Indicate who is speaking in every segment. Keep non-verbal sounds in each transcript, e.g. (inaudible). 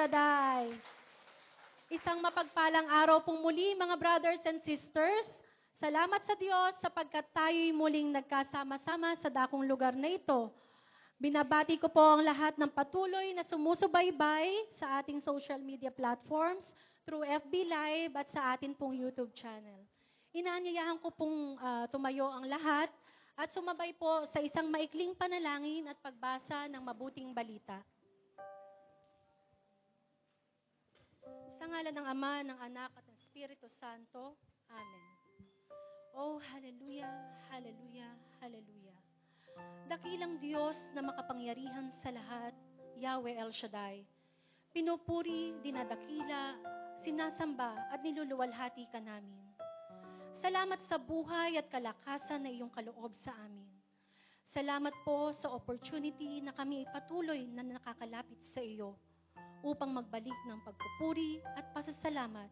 Speaker 1: Shaddai. Isang mapagpalang araw pong muli mga brothers and sisters. Salamat sa Diyos sapagkat tayo'y muling nagkasama-sama sa dakong lugar na ito. Binabati ko po ang lahat ng patuloy na sumusubaybay sa ating social media platforms through FB Live at sa atin pong YouTube channel. Inaanyayahan ko pong ah, tumayo ang lahat at sumabay po sa isang maikling panalangin at pagbasa ng mabuting balita. Ngalan ng Ama, ng Anak at ng Espiritu Santo. Amen. Oh, hallelujah, hallelujah, hallelujah. Dakilang Diyos na makapangyarihan sa lahat, Yahweh El Shaddai. Pinupuri, dinadakila, sinasamba at niluluwalhati ka namin. Salamat sa buhay at kalakasan na iyong kaloob sa amin. Salamat po sa opportunity na kami patuloy na nakakalapit sa iyo upang magbalik ng pagpupuri at pasasalamat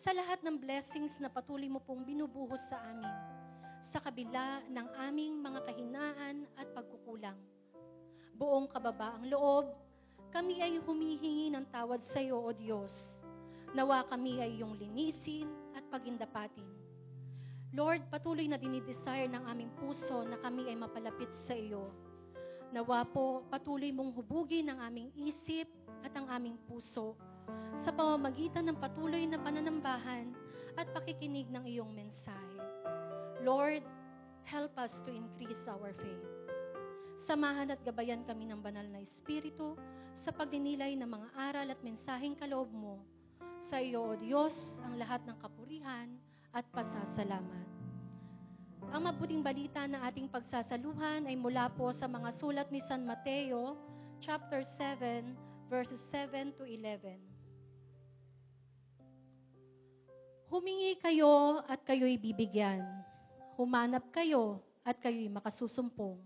Speaker 1: sa lahat ng blessings na patuloy mo pong binubuhos sa amin sa kabila ng aming mga kahinaan at pagkukulang. Buong kababaang loob, kami ay humihingi ng tawad sa iyo, O Diyos. Nawa kami ay iyong linisin at pagindapatin. Lord, patuloy na dinidesire ng aming puso na kami ay mapalapit sa iyo. Nawa po, patuloy mong hubugin ang aming isip at ang aming puso sa pamamagitan ng patuloy na pananambahan at pakikinig ng iyong mensahe. Lord, help us to increase our faith. Samahan at gabayan kami ng banal na Espiritu sa pagdinilay ng mga aral at mensaheng kaloob mo. Sa iyo, O Diyos, ang lahat ng kapurihan at pasasalamat. Ang mabuting balita na ating pagsasaluhan ay mula po sa mga sulat ni San Mateo, chapter 7, verses 7 to 11. Humingi kayo at kayo'y bibigyan. Humanap kayo at kayo'y makasusumpong.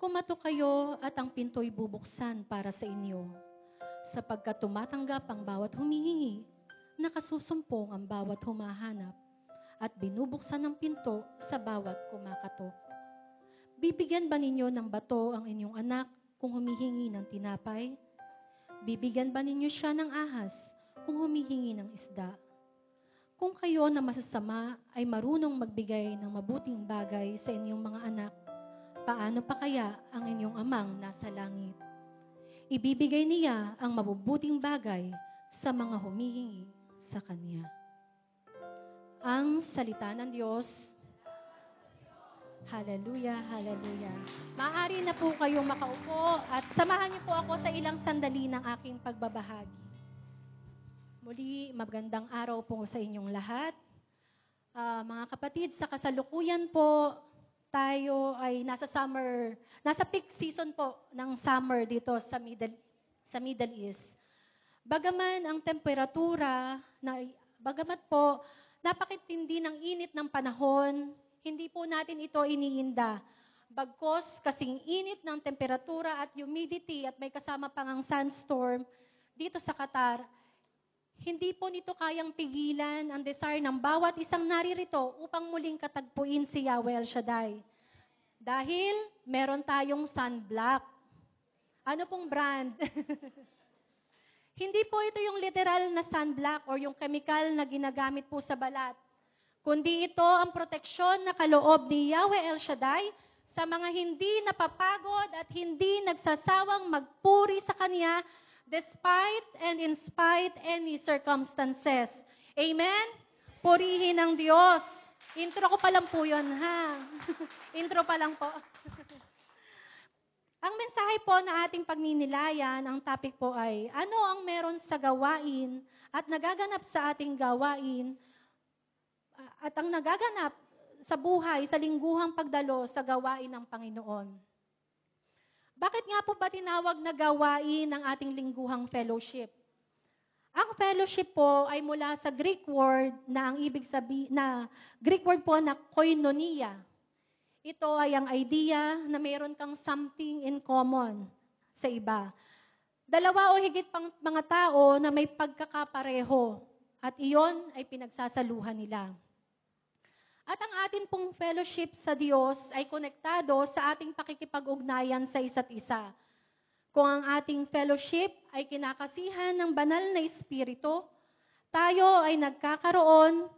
Speaker 1: Kumato kayo at ang pinto'y bubuksan para sa inyo. Sapagkat tumatanggap ang bawat humihingi, nakasusumpong ang bawat humahanap, at binubuksan ng pinto sa bawat kumakatok. Bibigyan ba ninyo ng bato ang inyong anak kung humihingi ng tinapay? Bibigyan ba ninyo siya ng ahas kung humihingi ng isda? Kung kayo na masasama ay marunong magbigay ng mabuting bagay sa inyong mga anak, paano pa kaya ang inyong amang nasa langit? Ibibigay niya ang mabubuting bagay sa mga humihingi sa Kanya. Ang salita ng Diyos. Hallelujah, hallelujah. Maaari na po kayong makaupo at samahan niyo po ako sa ilang sandali ng aking pagbabahagi. Muli, magandang araw po sa inyong lahat. Ah, mga kapatid, sa kasalukuyan po, tayo ay nasa summer, nasa peak season po ng summer dito sa Middle, sa Middle East. Bagaman ang temperatura, na, bagamat po, napakitindi ng init ng panahon, hindi po natin ito iniinda. Bagkos kasing init ng temperatura at humidity at may kasama pang ang sandstorm dito sa Qatar, hindi po nito kayang pigilan ang desire ng bawat isang naririto upang muling katagpuin si Yahweh El Shaddai. Dahil meron tayong sunblock. Ano pong brand? (laughs) Hindi po ito yung literal na sunblock or yung chemical na ginagamit po sa balat. Kundi ito ang proteksyon na kaloob ni Yahweh El Shaddai sa mga hindi napapagod at hindi nagsasawang magpuri sa Kanya despite and in spite any circumstances. Amen? Purihin ng Diyos. Intro ko pa lang po yun, ha? (laughs) Intro pa lang po. Ang mensahe po na ating pagninilayan, ang topic po ay, ano ang meron sa gawain at nagaganap sa ating gawain at ang nagaganap sa buhay, sa lingguhang pagdalo sa gawain ng Panginoon. Bakit nga po ba tinawag na gawain ng ating lingguhang fellowship? Ang fellowship po ay mula sa Greek word na ang ibig sabi na Greek word po na koinonia. Ito ay ang idea na mayroon kang something in common sa iba. Dalawa o higit pang mga tao na may pagkakapareho at iyon ay pinagsasaluhan nila. At ang atin pong fellowship sa Diyos ay konektado sa ating pakikipag-ugnayan sa isa't isa. Kung ang ating fellowship ay kinakasihan ng banal na Espiritu, tayo ay nagkakaroon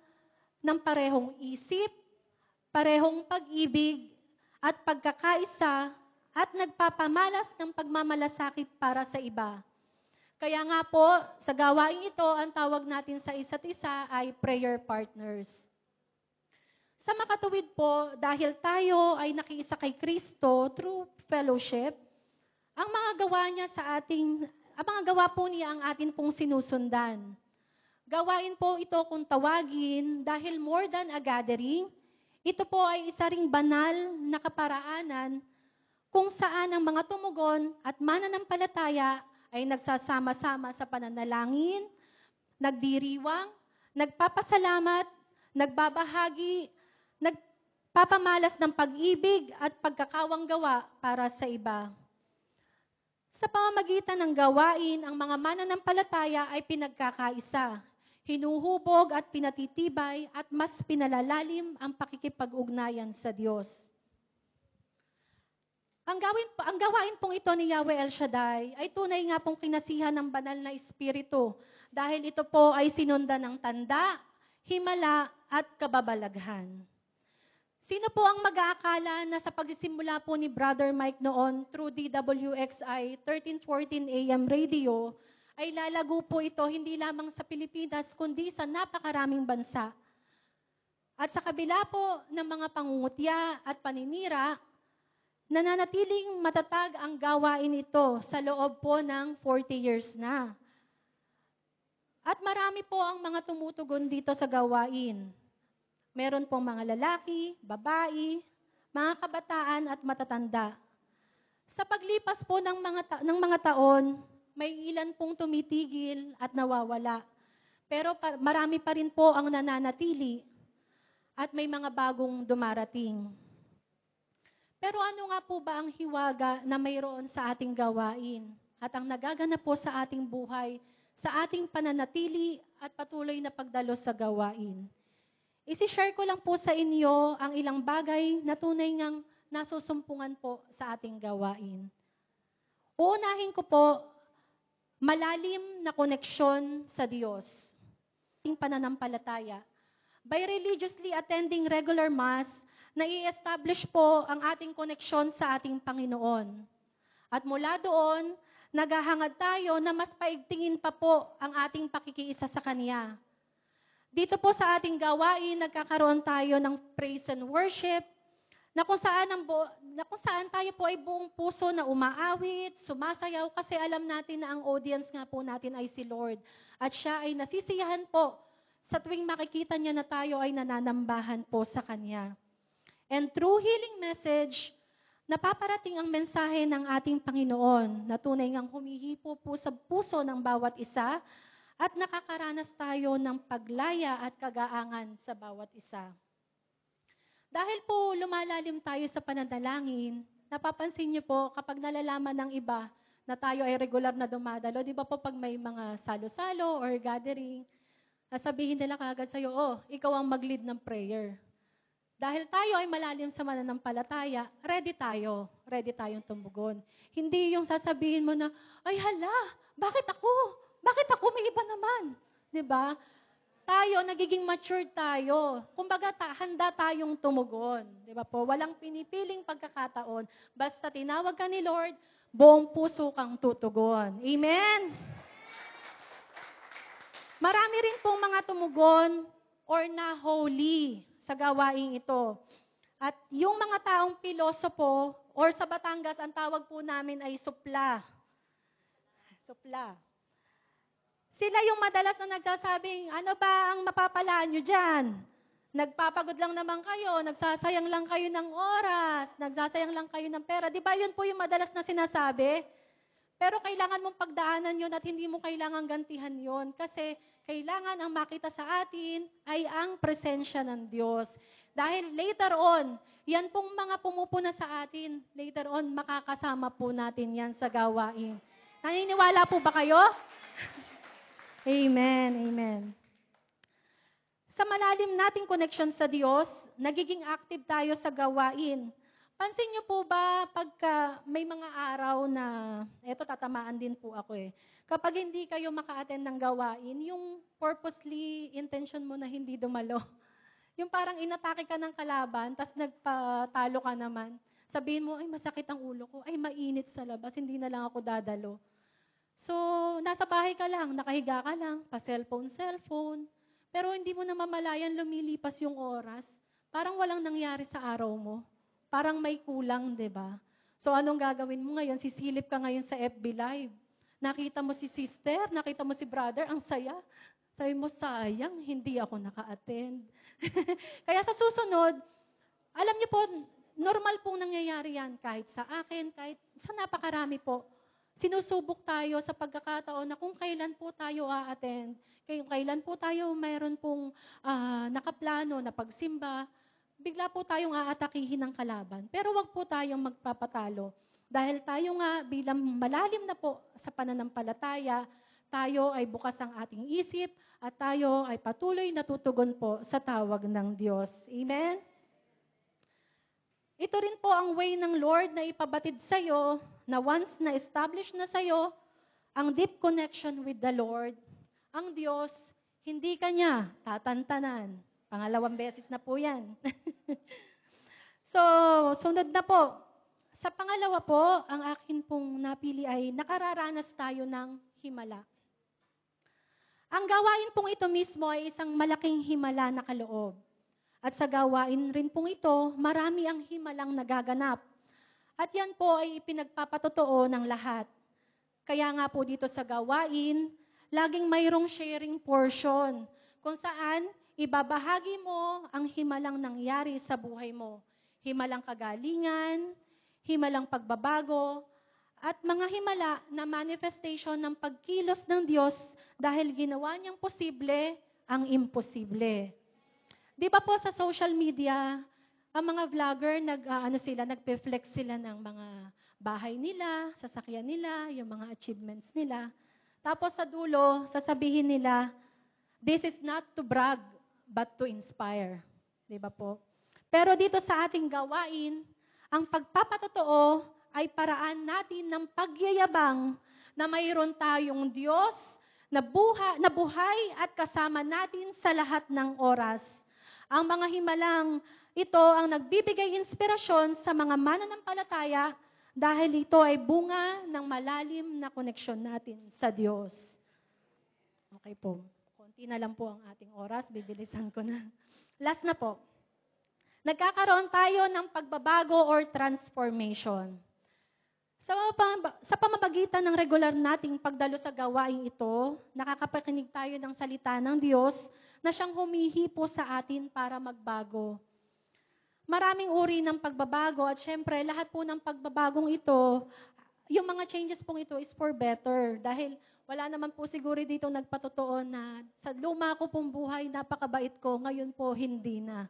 Speaker 1: ng parehong isip, parehong pag-ibig, at pagkakaisa, at nagpapamalas ng pagmamalasakit para sa iba. Kaya nga po, sa gawain ito, ang tawag natin sa isa't isa ay prayer partners. Sa makatuwid po, dahil tayo ay nakiisa kay Kristo through fellowship, ang mga gawa niya sa ating, ang mga gawa po niya ang atin pong sinusundan. Gawain po ito kung tawagin dahil more than a gathering, ito po ay isa ring banal na kaparaanan kung saan ang mga tumugon at mananampalataya ay nagsasama-sama sa pananalangin, nagdiriwang, nagpapasalamat, nagbabahagi, nagpapamalas ng pag-ibig at pagkakawang gawa para sa iba. Sa pamamagitan ng gawain, ang mga mananampalataya ay pinagkakaisa, hinuhubog at pinatitibay at mas pinalalalim ang pakikipag-ugnayan sa Diyos. Ang, gawin, ang gawain pong ito ni Yahweh El Shaddai ay tunay nga pong kinasihan ng banal na espiritu dahil ito po ay sinundan ng tanda, himala at kababalaghan. Sino po ang mag-aakala na sa pagsisimula po ni Brother Mike noon through DWXI 1314 AM radio ay lalago po ito hindi lamang sa Pilipinas kundi sa napakaraming bansa. At sa kabila po ng mga pangungutya at paninira, nananatiling matatag ang gawain ito sa loob po ng 40 years na. At marami po ang mga tumutugon dito sa gawain. Meron pong mga lalaki, babae, mga kabataan at matatanda. Sa paglipas po ng mga, ta- ng mga taon, may ilan pong tumitigil at nawawala. Pero pa- marami pa rin po ang nananatili at may mga bagong dumarating. Pero ano nga po ba ang hiwaga na mayroon sa ating gawain at ang nagaganap po sa ating buhay, sa ating pananatili at patuloy na pagdalo sa gawain? Isi-share ko lang po sa inyo ang ilang bagay na tunay ngang nasusumpungan po sa ating gawain. Uunahin ko po, malalim na koneksyon sa Diyos. Ating pananampalataya. By religiously attending regular Mass, nai-establish po ang ating koneksyon sa ating Panginoon. At mula doon, naghahangad tayo na mas paigtingin pa po ang ating pakikiisa sa Kanya. Dito po sa ating gawain, nagkakaroon tayo ng praise and worship, na kung saan, ang bu- na kung saan tayo po ay buong puso na umaawit, sumasayaw, kasi alam natin na ang audience nga po natin ay si Lord. At siya ay nasisiyahan po sa tuwing makikita niya na tayo ay nananambahan po sa Kanya. And through healing message, napaparating ang mensahe ng ating Panginoon na tunay ngang humihipo po sa puso ng bawat isa at nakakaranas tayo ng paglaya at kagaangan sa bawat isa. Dahil po lumalalim tayo sa pananalangin, napapansin niyo po kapag nalalaman ng iba na tayo ay regular na dumadalo, di ba po pag may mga salo-salo or gathering, nasabihin nila kagad sa'yo, oh, ikaw ang mag-lead ng prayer. Dahil tayo ay malalim sa mananampalataya, ready tayo. Ready tayong tumugon. Hindi yung sasabihin mo na, ay hala, bakit ako? Bakit ako? May iba naman. Ba? Tayo, nagiging mature tayo. Kumbaga, ta- handa tayong tumugon. Di ba po? Walang pinipiling pagkakataon. Basta tinawag ka ni Lord, buong puso kang tutugon. Amen? Marami rin pong mga tumugon or na holy sa gawaing ito. At yung mga taong pilosopo or sa Batangas, ang tawag po namin ay supla. Supla. Sila yung madalas na nagsasabing, ano ba ang mapapalaan nyo dyan? Nagpapagod lang naman kayo, nagsasayang lang kayo ng oras, nagsasayang lang kayo ng pera. Di ba yun po yung madalas na sinasabi? Pero kailangan mong pagdaanan yun at hindi mo kailangan gantihan yun. Kasi kailangan ang makita sa atin ay ang presensya ng Diyos. Dahil later on, yan pong mga pumupuna sa atin, later on, makakasama po natin yan sa gawain. Naniniwala po ba kayo? Amen, amen. Sa malalim nating connection sa Diyos, nagiging active tayo sa gawain. Pansin niyo po ba pagka may mga araw na, eto tatamaan din po ako eh, kapag hindi kayo maka-attend ng gawain, yung purposely intention mo na hindi dumalo. (laughs) Yung parang inatake ka ng kalaban, tas nagpatalo ka naman. Sabihin mo, ay masakit ang ulo ko, ay mainit sa labas, hindi na lang ako dadalo. So, nasa bahay ka lang, nakahiga ka lang, pa-cellphone, cellphone. Pero hindi mo na mamalayan lumilipas yung oras. Parang walang nangyari sa araw mo. Parang may kulang, 'di ba? So anong gagawin mo ngayon? Sisilip ka ngayon sa FB Live. Nakita mo si sister, nakita mo si brother, ang saya. Sabi mo, sayang, hindi ako naka-attend. (laughs) Kaya sa susunod, alam niyo po, normal pong nangyayari yan kahit sa akin, kahit sa napakarami po. Sinusubok tayo sa pagkakataon na kung kailan po tayo a-attend, kung kailan po tayo mayroon pong ah, nakaplano na pagsimba, bigla po tayong aatakihin ng kalaban. Pero wag po tayong magpapatalo. Dahil tayo nga bilang malalim na po sa pananampalataya, tayo ay bukas ang ating isip at tayo ay patuloy na tutugon po sa tawag ng Diyos. Amen? Ito rin po ang way ng Lord na ipabatid sa iyo na once na establish na sa iyo ang deep connection with the Lord, ang Diyos, hindi ka niya tatantanan. Pangalawang beses na po yan. (laughs) so, sunod na po. Sa pangalawa po, ang akin pong napili ay nakararanas tayo ng himala. Ang gawain pong ito mismo ay isang malaking himala na kaloob. At sa gawain rin pong ito, marami ang himalang nagaganap. At yan po ay pinagpapatotoo ng lahat. Kaya nga po dito sa gawain, laging mayroong sharing portion kung saan ibabahagi mo ang himalang nangyari sa buhay mo. Himalang kagalingan, himalang pagbabago, at mga himala na manifestation ng pagkilos ng Diyos dahil ginawa niyang posible ang imposible. Di ba po sa social media, ang mga vlogger, nag, ah, ano sila, nagpe-flex sila ng mga bahay nila, sasakyan nila, yung mga achievements nila. Tapos sa dulo, sasabihin nila, this is not to brag, but to inspire. Di ba po? Pero dito sa ating gawain, ang pagpapatotoo ay paraan natin ng pagyayabang na mayroon tayong Diyos na, buha, na buhay at kasama natin sa lahat ng oras. Ang mga himalang ito ang nagbibigay inspirasyon sa mga mananampalataya dahil ito ay bunga ng malalim na koneksyon natin sa Diyos. Okay po. Konti na lang po ang ating oras. Bibilisan ko na. Last na po. Nagkakaroon tayo ng pagbabago or transformation. Sa, sa pamamagitan ng regular nating pagdalo sa gawain ito, nakakapakinig tayo ng salita ng Diyos na siyang humihipo sa atin para magbago. Maraming uri ng pagbabago at syempre lahat po ng pagbabagong ito, yung mga changes pong ito is for better dahil wala naman po siguro dito nagpatotoo na sa luma ko pong buhay, napakabait ko, ngayon po hindi na.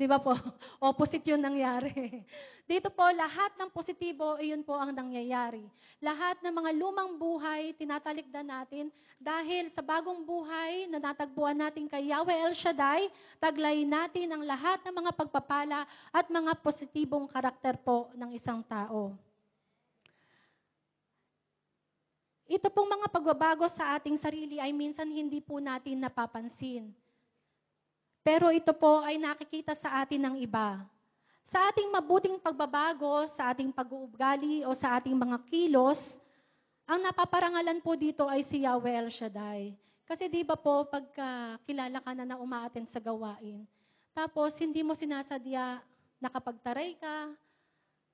Speaker 1: Di ba po? (laughs) Opposite yun nangyari. (laughs) Dito po, lahat ng positibo, iyon po ang nangyayari. Lahat ng mga lumang buhay, tinatalikdan natin dahil sa bagong buhay na natagpuan natin kay Yahweh El Shaddai, taglay natin ang lahat ng mga pagpapala at mga positibong karakter po ng isang tao. Ito pong mga pagbabago sa ating sarili ay minsan hindi po natin napapansin. Pero ito po ay nakikita sa atin ng iba. Sa ating mabuting pagbabago, sa ating pag-uugali o sa ating mga kilos, ang napaparangalan po dito ay si Yahweh El Shaddai. Kasi di ba po, pagka kilala ka na na umaaten sa gawain, tapos hindi mo sinasadya, nakapagtaray ka,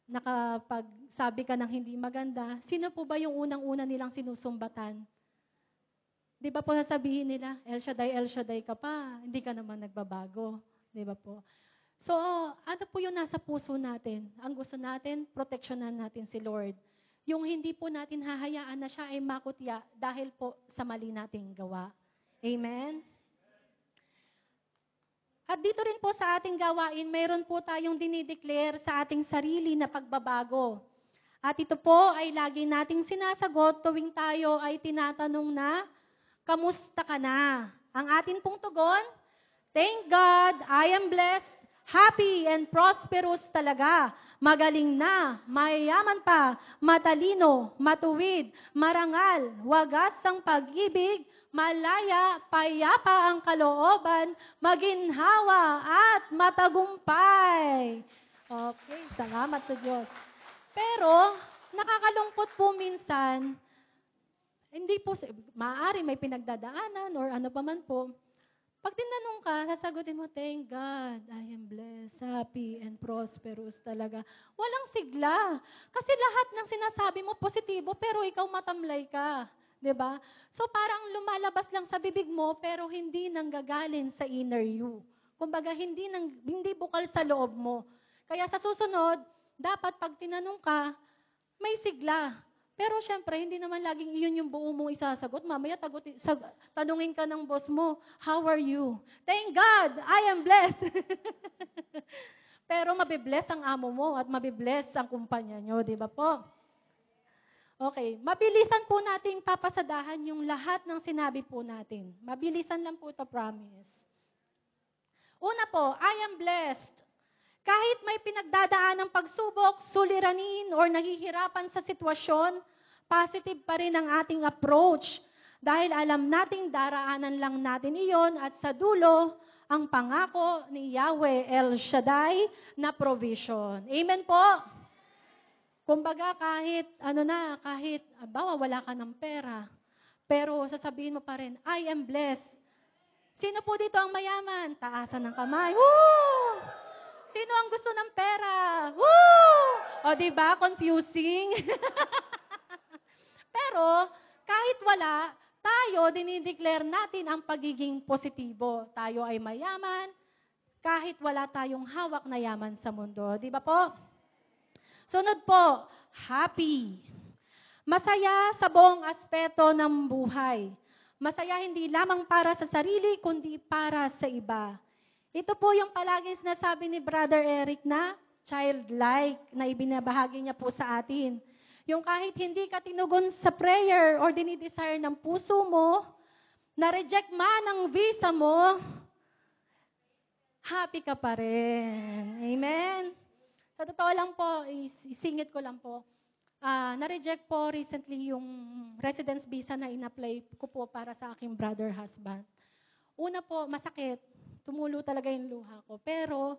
Speaker 1: nakapagsabi ka ng hindi maganda, sino po ba yung unang-una nilang sinusumbatan? Di ba po sasabihin nila, El Shaddai, El Shaddai ka pa, hindi ka naman nagbabago. Di ba po? So, ano po yung nasa puso natin? Ang gusto natin, proteksyonan natin si Lord. Yung hindi po natin hahayaan na siya ay makutya dahil po sa mali nating gawa. Amen? At dito rin po sa ating gawain, mayroon po tayong dinideclare sa ating sarili na pagbabago. At ito po ay lagi nating sinasagot tuwing tayo ay tinatanong na, kamusta ka na? Ang atin pong tugon, Thank God, I am blessed, happy and prosperous talaga. Magaling na, mayayaman pa, matalino, matuwid, marangal, wagas ang pag-ibig, malaya, payapa ang kalooban, maginhawa at matagumpay. Okay, salamat sa Diyos. Pero, nakakalungkot po minsan, hindi po, maaari may pinagdadaanan or ano pa man po. Pag tinanong ka, sasagutin mo, thank God, I am blessed, happy, and prosperous talaga. Walang sigla. Kasi lahat ng sinasabi mo positibo, pero ikaw matamlay ka. 'Di ba? So parang lumalabas lang sa bibig mo, pero hindi nanggagaling sa inner you. Kumbaga, hindi, nang, hindi bukal sa loob mo. Kaya sa susunod, dapat pag tinanong ka, may sigla. Pero syempre, hindi naman laging iyon yung buo mong isasagot. Mamaya tagot, sag, tanungin ka ng boss mo, how are you? Thank God, I am blessed. (laughs) Pero mabibless ang amo mo at mabibless ang kumpanya nyo, di ba po? Okay, mabilisan po nating papasadahan yung lahat ng sinabi po natin. Mabilisan lang po ito, promise. Una po, I am blessed. Kahit may pinagdadaan ng pagsubok, suliranin, or nahihirapan sa sitwasyon, positive pa rin ang ating approach. Dahil alam nating daraanan lang natin iyon at sa dulo, ang pangako ni Yahweh El Shaddai na provision. Amen po? Kumbaga kahit, ano na, kahit, bawa wala ka ng pera, pero sasabihin mo pa rin, I am blessed. Sino po dito ang mayaman? Taasan ng kamay. Woo! Sino ang gusto ng pera? Woo! O, di ba? Confusing. (laughs) Pero, kahit wala, tayo, dinideclare natin ang pagiging positibo. Tayo ay mayaman, kahit wala tayong hawak na yaman sa mundo. Di ba po? Sunod po, happy. Masaya sa buong aspeto ng buhay. Masaya hindi lamang para sa sarili, kundi para sa iba. Ito po yung palaging sinasabi ni Brother Eric na childlike na ibinabahagi niya po sa atin. Yung kahit hindi ka tinugon sa prayer or dinidesire ng puso mo, na-reject man ang visa mo, happy ka pa rin. Amen? Sa totoo lang po, is- isingit ko lang po, ah, na-reject po recently yung residence visa na in-apply ko po para sa aking brother husband. Una po, masakit. Tumulo talaga yung luha ko. Pero,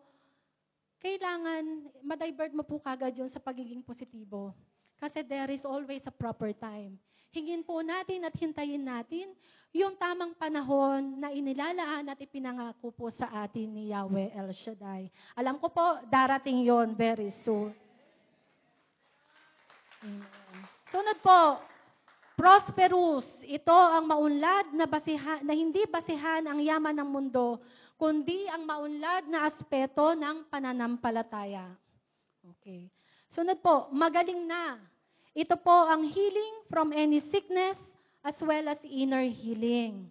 Speaker 1: kailangan, ma-divert mo po kagad yun sa pagiging positibo. Kasi there is always a proper time. Hingin po natin at hintayin natin yung tamang panahon na inilalaan at ipinangako po sa atin ni Yahweh El Shaddai. Alam ko po, darating yon very soon. Sunod po, prosperous. Ito ang maunlad na, basiha, na hindi basihan ang yaman ng mundo, kundi ang maunlad na aspeto ng pananampalataya. Okay. Sunod po, magaling na. Ito po ang healing from any sickness as well as inner healing.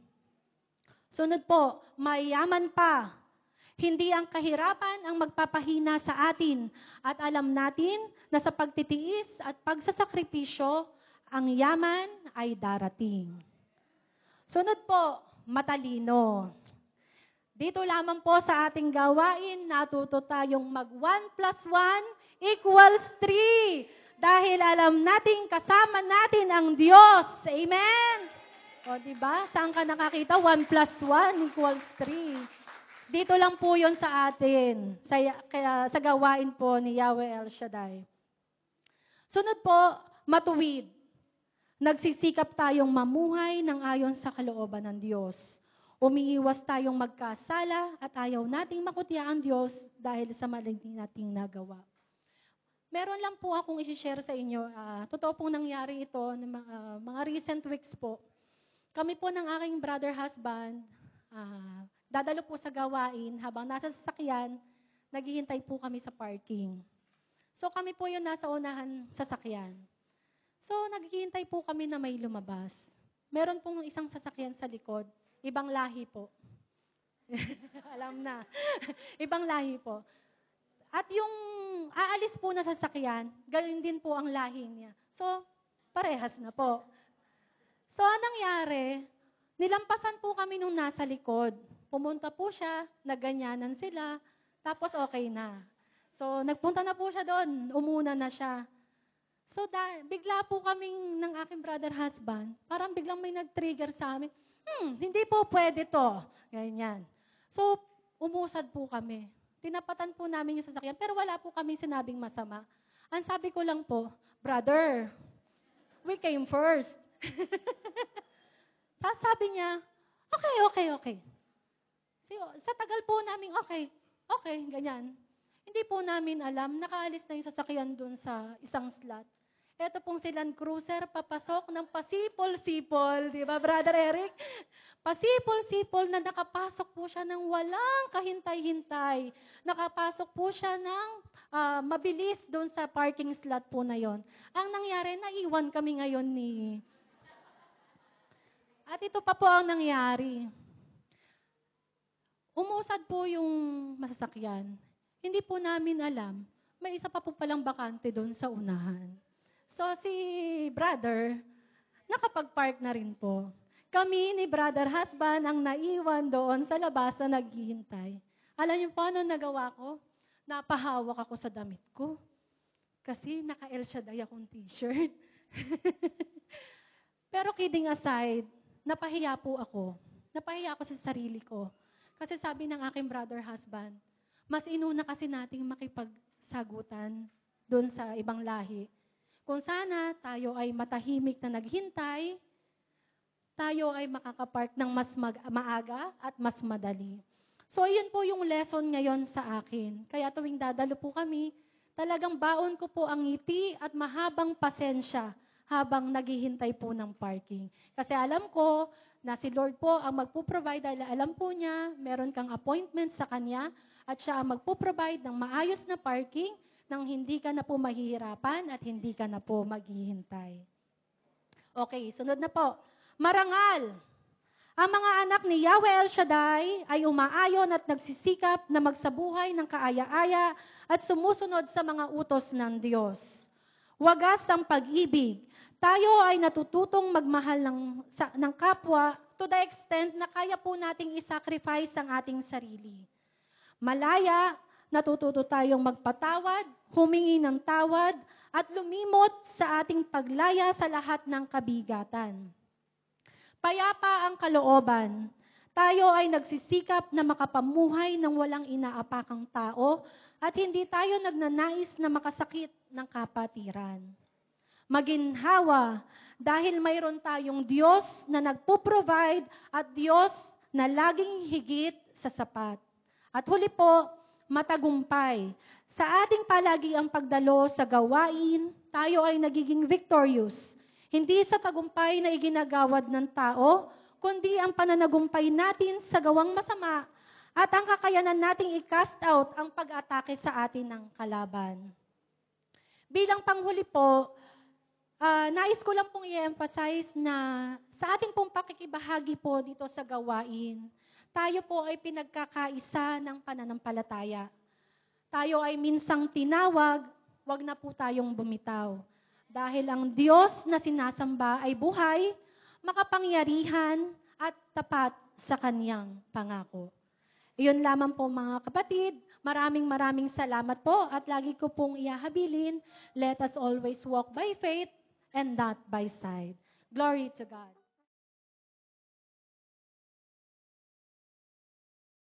Speaker 1: Sunod po, mayaman pa. Hindi ang kahirapan ang magpapahina sa atin at alam natin na sa pagtitiis at pagsasakripisyo, ang yaman ay darating. Sunod po, matalino. Dito lamang po sa ating gawain, natuto tayong mag 1 plus 1 equals 3. Dahil alam nating kasama natin ang Diyos. Amen? O, di ba? Saan ka nakakita? 1 plus 1 equals 3. Dito lang po yon sa atin, sa, kaya, sa gawain po ni Yahweh El Shaddai. Sunod po, matuwid. Nagsisikap tayong mamuhay ng ayon sa kalooban ng Diyos. Umiiwas tayong magkasala at ayaw nating makutya ang Diyos dahil sa mali nating nagawa. Meron lang po akong isi-share sa inyo. ah, totoo pong nangyari ito ng mga, recent weeks po. Kami po ng aking brother husband, ah, dadalo po sa gawain habang nasa sasakyan, naghihintay po kami sa parking. So kami po yung nasa unahan sasakyan. So naghihintay po kami na may lumabas. Meron pong isang sasakyan sa likod, ibang lahi po. (laughs) Alam na. (laughs) ibang lahi po. At yung aalis po na sasakyan, gayon din po ang lahi niya. So, parehas na po. So, anong nangyari? Nilampasan po kami nung nasa likod. Pumunta po siya, naganyanan sila. Tapos okay na. So, nagpunta na po siya doon. Umuna na siya. So, da, bigla po kaming ng aking brother husband, parang biglang may nag-trigger sa amin, hmm, hindi po pwede to. Ganyan. So, umusad po kami. Tinapatan po namin yung sasakyan, pero wala po kaming sinabing masama. Ang sabi ko lang po, brother, we came first. (laughs) Tapos sabi niya, okay, okay, okay. Sa tagal po namin, okay, okay, ganyan. Hindi po namin alam, nakaalis na yung sasakyan dun sa isang slot. Ito pong si Land Cruiser, papasok ng pasipol-sipol. Di ba, Brother Eric? Pasipol-sipol na nakapasok po siya ng walang kahintay-hintay. Nakapasok po siya ng ah, mabilis doon sa parking slot po na yon. Ang nangyari, naiwan kami ngayon ni... At ito pa po ang nangyari. Umusad po yung masasakyan. Hindi po namin alam, may isa pa po palang bakante doon sa unahan. So si brother, nakapag-park na rin po. Kami ni brother husband ang naiwan doon sa labas na naghihintay. Alam niyo po ano nagawa ko? Napahawak ako sa damit ko. Kasi naka-El Shaddai akong t-shirt. (laughs) Pero kidding aside, napahiya po ako. Napahiya ako sa sarili ko. Kasi sabi ng aking brother husband, mas inuna kasi nating makipagsagutan doon sa ibang lahi. Kung sana tayo ay matahimik na naghintay, tayo ay makakapark ng mas mag- maaga at mas madali. So, yun po yung lesson ngayon sa akin. Kaya tuwing dadalo po kami, talagang baon ko po ang ngiti at mahabang pasensya habang naghihintay po ng parking. Kasi alam ko na si Lord po ang magpo-provide dahil alam po niya, meron kang appointment sa Kanya at siya ang magpo-provide ng maayos na parking nang hindi ka na po mahihirapan at hindi ka na po maghihintay. Okay, sunod na po. Marangal. Ang mga anak ni Yahweh El Shaddai ay umaayon at nagsisikap na magsabuhay ng kaaya-aya at sumusunod sa mga utos ng Diyos. Wagas ang pag-ibig. Tayo ay natututong magmahal ng, sa, ng kapwa to the extent na kaya po nating isacrifice ang ating sarili. Malaya, natututo tayong magpatawad, humingi ng tawad, at lumimot sa ating paglaya sa lahat ng kabigatan. Payapa ang kalooban. Tayo ay nagsisikap na makapamuhay ng walang inaapakang tao at hindi tayo nagnanais na makasakit ng kapatiran. Maginhawa dahil mayroon tayong Diyos na nagpo-provide at Diyos na laging higit sa sapat. At huli po, matagumpay. Sa ating palagi ang pagdalo sa gawain, tayo ay nagiging victorious. Hindi sa tagumpay na iginagawad ng tao, kundi ang pananagumpay natin sa gawang masama at ang kakayanan nating i-cast out ang pag-atake sa atin ng kalaban. Bilang panghuli po, ah, nais ko lang pong i-emphasize na sa ating pong pakikibahagi po dito sa gawain, tayo po ay pinagkakaisa ng pananampalataya. Tayo ay minsang tinawag, wag na po tayong bumitaw. Dahil ang Diyos na sinasamba ay buhay, makapangyarihan at tapat sa kanyang pangako. Iyon lamang po mga kapatid. Maraming maraming salamat po at lagi ko pong iahabilin, let us always walk by faith and not by sight. Glory to God.